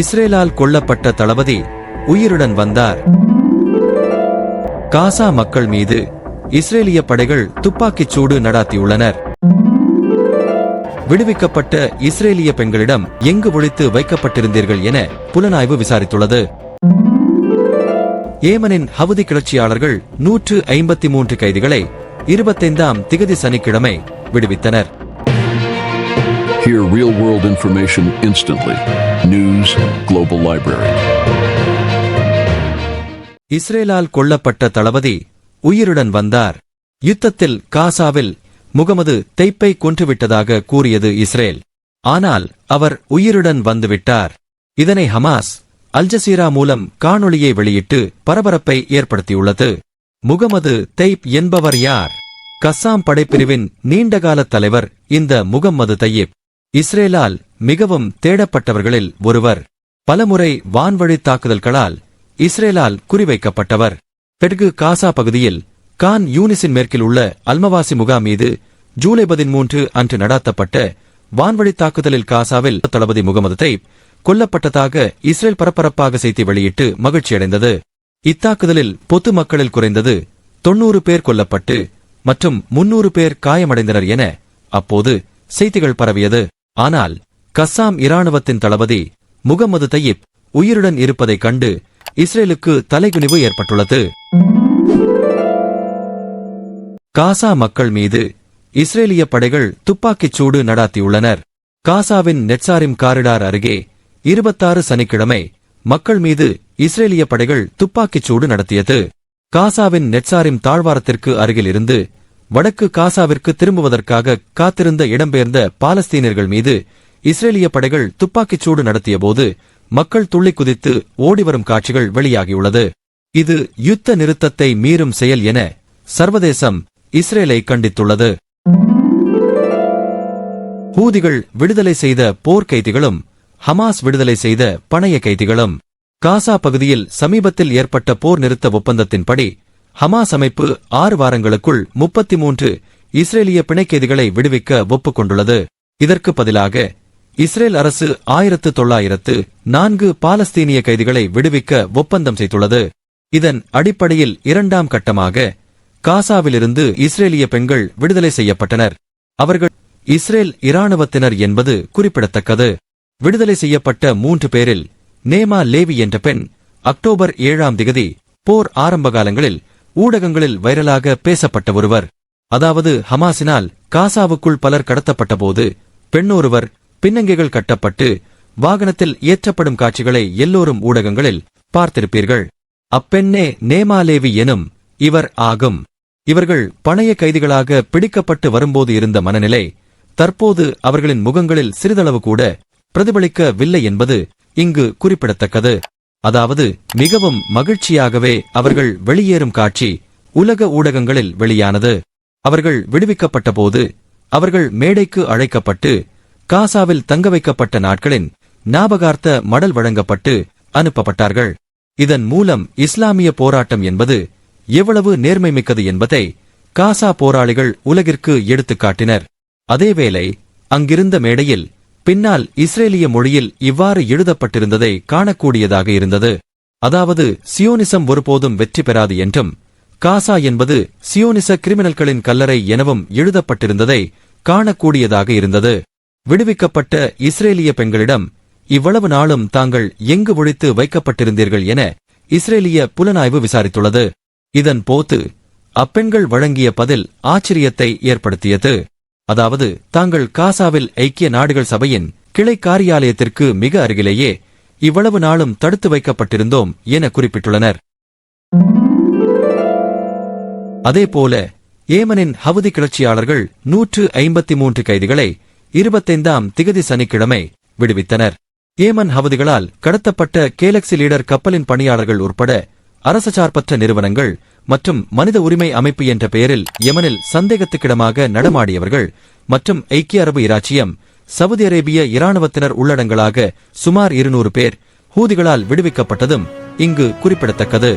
இஸ்ரேலால் கொல்லப்பட்ட தளபதி உயிருடன் வந்தார். காசா மக்கள் மீது இஸ்ரேலிய படைகள் துப்பாக்கிச் சூடு நடாத்தியுள்ளனர். விடுவிக்கப்பட்ட இஸ்ரேலிய பெண்களிடம் எங்கு ஒழித்து வைக்கப்பட்டிருந்தீர்கள் என புலனாய்வு விசாரித்துள்ளது. ஏமனின் ஹவுதி கிளர்ச்சியாளர்கள் நூற்று ஐம்பத்தி மூன்று கைதிகளை இருபத்தைந்தாம் திகதி சனிக்கிழமை விடுவித்தனர். Hear real world information instantly. News global library இஸ்ரேலால் கொல்லப்பட்ட தளபதி உயிருடன் வந்தார். யுத்தத்தில் காசாவில் முகமது தெய்ப்பை கொன்றுவிட்டதாக கூறியது இஸ்ரேல். ஆனால் அவர் உயிருடன் வந்துவிட்டார். இதனை ஹமாஸ் அல்ஜசீரா மூலம் காணொளியை வெளியிட்டு பரபரப்பை ஏற்படுத்தியுள்ளது. முகமது தெய்ப் என்பவர் யார்? கஸ்ஸாம் படைப்பிரிவின் நீண்டகால தலைவர் இந்த முகம்மது தையீப். இஸ்ரேலால் மிகவும் தேடப்பட்டவர்களில் ஒருவர். பலமுறை வான்வழி தாக்குதல்களால் இஸ்ரேலால் குறிவைக்கப்பட்டவர். தெற்கு காசா பகுதியில் கான் யூனிஸின் மேற்கில் உள்ள அல்மவாசி முகாம் மீது ஜூலை பதிமூன்று அன்று நடாத்தப்பட்ட வான்வழி தாக்குதலில் காசாவில் தளபதி முகமது தைப் கொல்லப்பட்டதாக இஸ்ரேல் பரபரப்பாக செய்தி வெளியிட்டு மகிழ்ச்சியடைந்தது. இத்தாக்குதலில் பொது மக்களில் குறைந்தது தொன்னூறு பேர் கொல்லப்பட்டு மற்றும் முன்னூறு பேர் காயமடைந்தனர் என அப்போது செய்திகள் பரவியது. ஆனால் கசாம் இராணுவத்தின் தளபதி முகமது தயிப் உயிருடன் இருப்பதைக் கண்டு இஸ்ரேலுக்கு தலைகுனிவு ஏற்பட்டுள்ளது. காசா மக்கள் மீது இஸ்ரேலிய படைகள் துப்பாக்கிச் சூடு நடாத்தியுள்ளனர். காசாவின் நெட்சாரிம் காரிடார் அருகே இருபத்தாறு சனிக்கிழமை மக்கள் மீது இஸ்ரேலிய படைகள் துப்பாக்கிச் சூடு நடத்தியது. காசாவின் நெட்சாரிம் தாழ்வாரத்திற்கு அருகில் இருந்து வடக்கு காசாவிற்கு திரும்புவதற்காக காத்திருந்த இடம்பெயர்ந்த பாலஸ்தீனியர்கள் மீது இஸ்ரேலிய படைகள் துப்பாக்கிச் சூடு நடத்தியபோது மக்கள் துள்ளி குதித்து ஓடிவரும் காட்சிகள் வெளியாகியுள்ளது. இது யுத்த நிறுத்தத்தை மீறும் செயல் என சர்வதேசம் இஸ்ரேலை கண்டித்துள்ளது. ஹூதிகள் விடுதலை செய்த போர் கைதிகளும் ஹமாஸ் விடுதலை செய்த பணைய கைதிகளும் காசா பகுதியில் சமீபத்தில் ஏற்பட்ட போர் நிறுத்த ஒப்பந்தத்தின்படி ஹமாஸ் அமைப்பு ஆறு வாரங்களுக்குள் முப்பத்தி மூன்று இஸ்ரேலிய பிணைக்கைதிகளை விடுவிக்க ஒப்புக்கொண்டுள்ளது. இதற்கு பதிலாக இஸ்ரேல் அரசு ஆயிரத்து தொள்ளாயிரத்து நான்கு பாலஸ்தீனிய கைதிகளை விடுவிக்க ஒப்பந்தம் செய்துள்ளது. இதன் அடிப்படையில் இரண்டாம் கட்டமாக காசாவிலிருந்து இஸ்ரேலிய பெண்கள் விடுதலை செய்யப்பட்டனர். அவர்கள் இஸ்ரேல் இராணுவத்தினர் என்பது குறிப்பிடத்தக்கது. விடுதலை செய்யப்பட்ட மூன்று பேரில் நேமா லேவி என்ற பெண் அக்டோபர் ஏழாம் திகதி போர் ஆரம்ப காலங்களில் ஊடகங்களில் வைரலாக பேசப்பட்ட ஒருவர் அதாவது ஹமாஸினால் காசாவுக்குள் பலர் கடத்தப்பட்டபோது பெண்ணொருவர் பின்னங்கைகள் கட்டப்பட்டு வாகனத்தில் ஏற்றப்படும் காட்சிகளை எல்லோரும் ஊடகங்களில் பார்த்திருப்பீர்கள். அப்பெண்ணே நேமாலேவி எனும் இவர் ஆகும். இவர்கள் பணைய கைதிகளாக பிடிக்கப்பட்டு வரும்போது இருந்த மனநிலை தற்போது அவர்களின் முகங்களில் சிறிதளவு கூட பிரதிபலிக்கவில்லை என்பது இங்கு குறிப்பிடத்தக்கது. அதாவது மிகவும் மகிழ்ச்சியாகவே அவர்கள் வெளியேறும் காட்சி உலக ஊடகங்களில் வெளியானது. அவர்கள் விடுவிக்கப்பட்ட போது அவர்கள் மேடைக்கு அழைக்கப்பட்டு காசாவில் தங்க வைக்கப்பட்ட நாட்களின் ஞாபகார்த்த மடல் வழங்கப்பட்டு அனுப்பப்பட்டார்கள். இதன் மூலம் இஸ்லாமிய போராட்டம் என்பது எவ்வளவு நேர்மை மிக்கது என்பதை காசா போராளிகள் உலகிற்கு எடுத்துக்காட்டினர். அதேவேளை அங்கிருந்த மேடையில் பின்னால் இஸ்ரேலிய மொழியில் இவ்வாறு எழுதப்பட்டிருந்ததை காணக்கூடியதாக இருந்தது. அதாவது சியோனிசம் ஒருபோதும் வெற்றி பெறாது என்றும் காசா என்பது சியோனிச கிரிமினல்களின் கல்லறை எனவும் எழுதப்பட்டிருந்ததை காணக்கூடியதாக இருந்தது. விடுவிக்கப்பட்ட இஸ்ரேலிய பெண்களிடம் இவ்வளவு நாளும் தாங்கள் எங்கு ஒழித்து வைக்கப்பட்டிருந்தீர்கள் என இஸ்ரேலிய புலனாய்வு விசாரித்துள்ளது. இதன் போத்து அப்பெண்கள் வழங்கிய பதில் ஆச்சரியத்தை ஏற்படுத்தியது. அதாவது தாங்கள் காசாவில் ஐக்கிய நாடுகள் சபையின் கிளை காரியாலயத்திற்கு மிக அருகிலேயே இவ்வளவு நாளும் தடுத்து வைக்கப்பட்டிருந்தோம் என குறிப்பிட்டுள்ளனர். அதேபோல ஏமனின் ஹவுதி கிளர்ச்சியாளர்கள் நூற்று ஐம்பத்தி மூன்று கைதிகளை இருபத்தைந்தாம் திகதி சனிக்கிழமை விடுவித்தனர். ஏமன் ஹவுதிகளால் கடத்தப்பட்ட கேலக்சி லீடர் கப்பலின் பணியாளர்கள் உட்பட அரசசார்பற்ற நிறுவனங்கள் மற்றும் மனித உரிமை அமைப்பு என்ற பெயரில் யெமனில் சந்தேகத்துக்கிடமாக நடமாடியவர்கள் மற்றும் ஐக்கிய அரபு இராச்சியம் சவுதி அரேபிய இராணுவத்தினர் உள்ளடங்களாக சுமார் இருநூறு பேர் ஹூதிகளால் விடுவிக்கப்பட்டதும் இங்கு குறிப்பிடத்தக்கது.